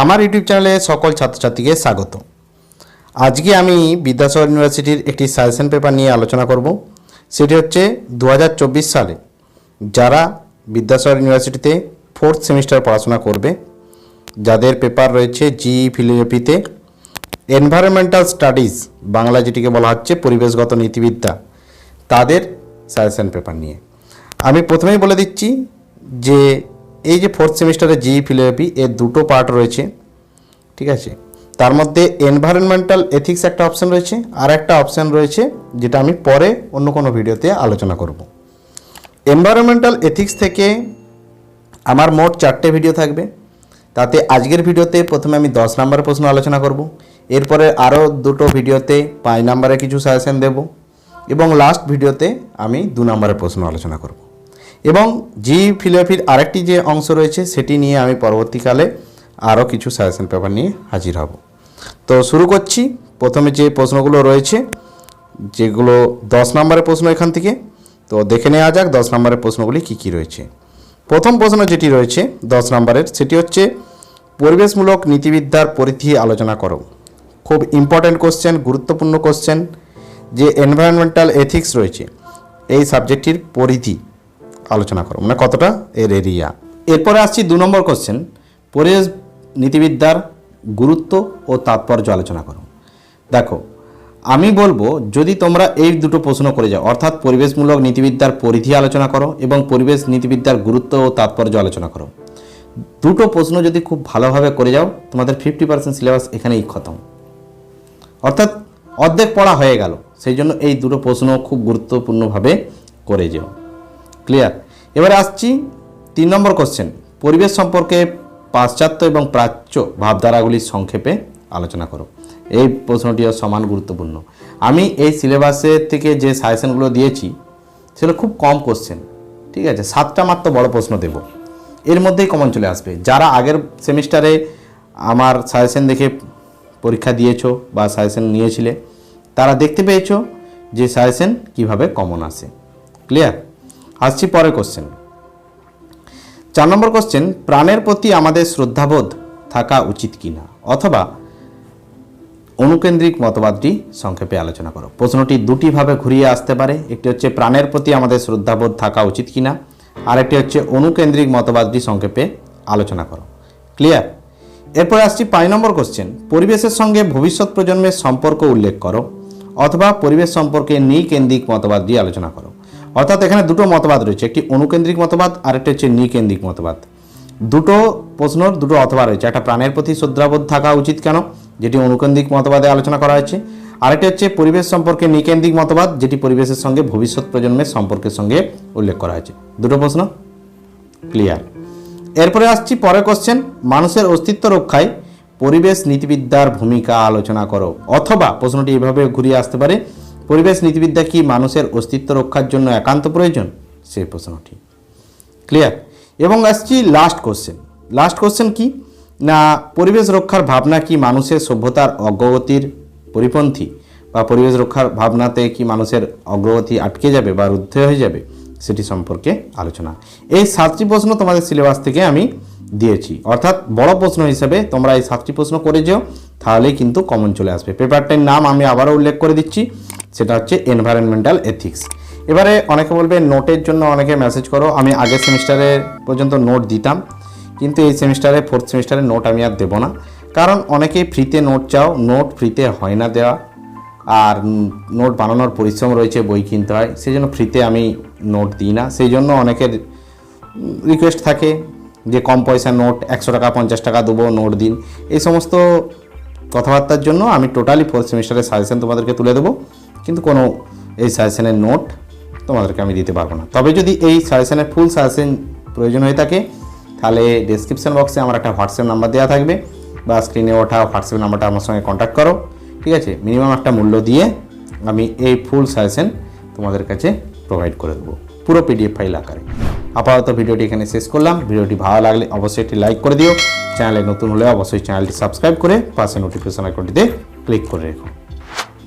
আমার ইউটিউব চ্যানেলে সকল ছাত্রছাত্রীকে স্বাগত। আজকে আমি বিদ্যাসাগর ইউনিভার্সিটির একটি সাজেশন পেপার নিয়ে আলোচনা করব। সেটি হচ্ছে দু হাজার চব্বিশ সালে যারা বিদ্যাসাগর ইউনিভার্সিটিতে ফোর্থ সেমিস্টার পড়াশোনা করবে, যাদের পেপার রয়েছে জি ফিলোজফিতে এনভায়রনমেন্টাল স্টাডিজ বাংলা যেটিকে বলা হচ্ছে পরিবেশগত নীতিবিদ্যা, তাদের সাজেশন পেপার নিয়ে। আমি প্রথমেই বলে দিচ্ছি যে এই যে ফোর্থ সেমিস্টারে জি ফিলোজফি এর দুটো পার্ট রয়েছে, ঠিক আছে? তার মধ্যে এনভায়রনমেন্টাল এথিক্স একটা অপশান রয়েছে, আর একটা অপশান রয়েছে যেটা আমি পরে অন্য কোনো ভিডিওতে আলোচনা করব। এনভায়রনমেন্টাল এথিক্স থেকে আমার মোট চারটে ভিডিও থাকবে। তাতে আজকের ভিডিওতে প্রথমে আমি দশ নম্বরের প্রশ্ন আলোচনা করব। এরপরে আরও দুটো ভিডিওতে পাঁচ নম্বরে কিছু সাজেশন দেব। এবং লাস্ট ভিডিওতে আমি দু নম্বরের প্রশ্ন আলোচনা করব। এবং জি ফিলোসফির আরেকটি যে অংশ রয়েছে, সেটি নিয়ে আমি পরবর্তীকালে আরও কিছু সাজেশন পেপার নিয়ে হাজির হব। তো শুরু করছি। প্রথমে যে প্রশ্নগুলো রয়েছে, যেগুলো দশ নম্বরের প্রশ্ন এখান থেকে, তো দেখে নেওয়া যাক দশ নম্বরের প্রশ্নগুলি কী কী রয়েছে। প্রথম প্রশ্ন যেটি রয়েছে দশ নম্বরের, সেটি হচ্ছে, পরিবেশমূলক নীতিবিদ্যার পরিধি আলোচনা করো। খুব ইম্পর্ট্যান্ট কোশ্চেন গুরুত্বপূর্ণ কোশ্চেন যে এনভায়রনমেন্টাল এথিক্স রয়েছে, এই সাবজেক্টটির পরিধি। আলোচনা করো। মানে কতটা? এর এরিয়া এরপরে আসছি দু নম্বর কোশ্চেন পরিবেশ নীতিবিদ্যার গুরুত্ব ও তাৎপর্য আলোচনা করো। দেখো, আমি বলব যদি তোমরা এই দুটো প্রশ্ন করে যাও, অর্থাৎ পরিবেশমূলক নীতিবিদ্যার পরিধি আলোচনা করো এবং পরিবেশ নীতিবিদ্যার গুরুত্ব ও তাৎপর্য আলোচনা করো। দুটো প্রশ্ন যদি খুব ভালোভাবে করে যাও, তোমাদের ফিফটি পার্সেন্ট সিলেবাস এখানেই খতম। অর্থাৎ অর্ধেক পড়া হয়ে গেল, সেই জন্য এই দুটো প্রশ্ন খুব গুরুত্বপূর্ণভাবে করে যেও। ক্লিয়ার এবারে আসছি তিন নম্বর কোশ্চেন পরিবেশ সম্পর্কে পাশ্চাত্য এবং প্রাচ্য ভাবধারাগুলির সংক্ষেপে আলোচনা করো। এই প্রশ্নটিও সমান গুরুত্বপূর্ণ। আমি এই সিলেবাসের থেকে যে সাজেশনগুলো দিয়েছি, সেগুলো খুব কম কোশ্চেন ঠিক আছে? সাতটা মাত্র বড় প্রশ্ন দেব। এর মধ্যেই কমন চলে আসবে। যারা আগের সেমিস্টারে আমার সাজেশন দেখে পরীক্ষা দিয়েছ বা সাজেশন নিয়েছিলে, তারা দেখতে পেয়েছ যে সাজেশন কীভাবে কমন আসে। ক্লিয়ার আসছি পরের কোশ্চেন চার নম্বর কোশ্চেন প্রাণের প্রতি আমাদের শ্রদ্ধাবোধ থাকা উচিত কিনা? অথবা অনুকেন্দ্রিক মতবাদটি সংক্ষেপে আলোচনা করো। প্রশ্নটি দুটিভাবে ঘুরিয়ে আসতে পারে। একটি হচ্ছে, প্রাণের প্রতি আমাদের শ্রদ্ধাবোধ থাকা উচিত কিনা? আরেকটি হচ্ছে, অনুকেন্দ্রিক মতবাদটি সংক্ষেপে আলোচনা করো। ক্লিয়ার এরপরে আসছি পাঁচ নম্বর কোশ্চেন পরিবেশের সঙ্গে ভবিষ্যৎ প্রজন্মের সম্পর্ক উল্লেখ করো, অথবা পরিবেশ সম্পর্কে নৃকেন্দ্রিক মতবাদ দিয়ে আলোচনা করো। অর্থাৎ এখানে দুটো মতবাদ রয়েছে, একটি অনুকেন্দ্রিক মতবাদ আর আরেকটি হচ্ছে নিকেন্দ্রিক মতবাদ। দুটো প্রশ্নর দুটো অথবা রয়েছে, একটা প্রাণের প্রতি শ্রদ্ধাবোধ থাকা উচিত কেন, যেটি অনুকেন্দ্রিক মতবাদে আলোচনা করা হয়েছে, আরেকটি হচ্ছে পরিবেশ সম্পর্কে নিকেন্দ্রিক মতবাদ, যেটি পরিবেশের সঙ্গে ভবিষ্যৎ প্রজন্মের সম্পর্কের সঙ্গে উল্লেখ করা হয়েছে। দুটো প্রশ্ন? ক্লিয়ার। এরপরে আসছি পরের কোশ্চেন মানুষের অস্তিত্ব রক্ষায় পরিবেশ নীতিবিদ্যার ভূমিকা আলোচনা করো, অথবা প্রশ্নটি এভাবে ঘুরিয়ে আসতে পারে পরিবেশ নীতিবিদ্যা কি মানুষের অস্তিত্ব রক্ষার জন্য একান্ত প্রয়োজন? সেই প্রশ্নটি। ক্লিয়ার এবং আসছি লাস্ট কোশ্চেন লাস্ট কোশ্চেন কি? না, পরিবেশ রক্ষার ভাবনা কি মানুষের সভ্যতার অগ্রগতির পরিপন্থী? বা পরিবেশ রক্ষার ভাবনাতে কি মানুষের অগ্রগতি আটকে যাবে বা রুদ্ধ হয়ে যাবে? সেটি সম্পর্কে আলোচনা। এই সাতটি প্রশ্ন তোমাদের সিলেবাস থেকে আমি দিয়েছি। অর্থাৎ বড় প্রশ্ন হিসেবে তোমরা এই সাতটি প্রশ্ন করে যেও, তাহলেই কিন্তু কমন চলে আসবে। পেপারটির নাম আমি আবারও উল্লেখ করে দিচ্ছি। সেটা হচ্ছে এনভায়রনমেন্টাল এথিক্স এবারে অনেকে বলবে নোটের জন্য অনেকে মেসেজ করো। আমি আগের সেমিস্টারে পর্যন্ত নোট দিতাম, কিন্তু এই সেমিস্টারে ফোর্থ সেমিস্টারে নোট আমি আর দেবো না। কারণ অনেকেই ফ্রিতে নোট চাও নোট ফ্রিতে হয় না দেওয়া। আর নোট বানানোর পরিশ্রম রয়েছে, বই কিনতে হয়। সেই জন্য ফ্রিতে আমি নোট দিই না। সেই জন্য অনেকের রিকোয়েস্ট থাকে যে কম পয়সা নোট একশো টাকা, পঞ্চাশ টাকা দেবো নোট দিন। এই সমস্ত কথাবার্তার জন্য আমি টোটালি ফোর্থ সেমিস্টারের সাজেশন তোমাদেরকে তুলে দেবো। কিন্তু কোনো এই সাজেশনের নোট তোমাদেরকে আমি দিতে পারব না। তবে যদি এই সাজেশনের ফুল সাজেশন প্রয়োজন হয়ে থাকে, তাহলে ডিসক্রিপশন বক্সে আমার একটা হোয়াটসঅ্যাপ নাম্বার দেওয়া থাকবে বা স্ক্রিনে ওঠা হোয়াটসঅ্যাপ নাম্বারটা আমার সঙ্গে কন্ট্যাক্ট করো, ঠিক আছে? মিনিমাম একটা মূল্য দিয়ে আমি এই ফুল সাজেশন তোমাদের কাছে প্রোভাইড করে দেবো, পুরো পিডিএফ ফাইল আকারে। আপাতত ভিডিওটি এখানে শেষ করলাম। ভিডিওটি ভালো লাগলে অবশ্যই একটি লাইক করে দিও। চ্যানেলে নতুন হলে অবশ্যই চ্যানেলটি সাবস্ক্রাইব করে পাশে নোটিফিকেশন আইকনটিতে ক্লিক করে রেখো।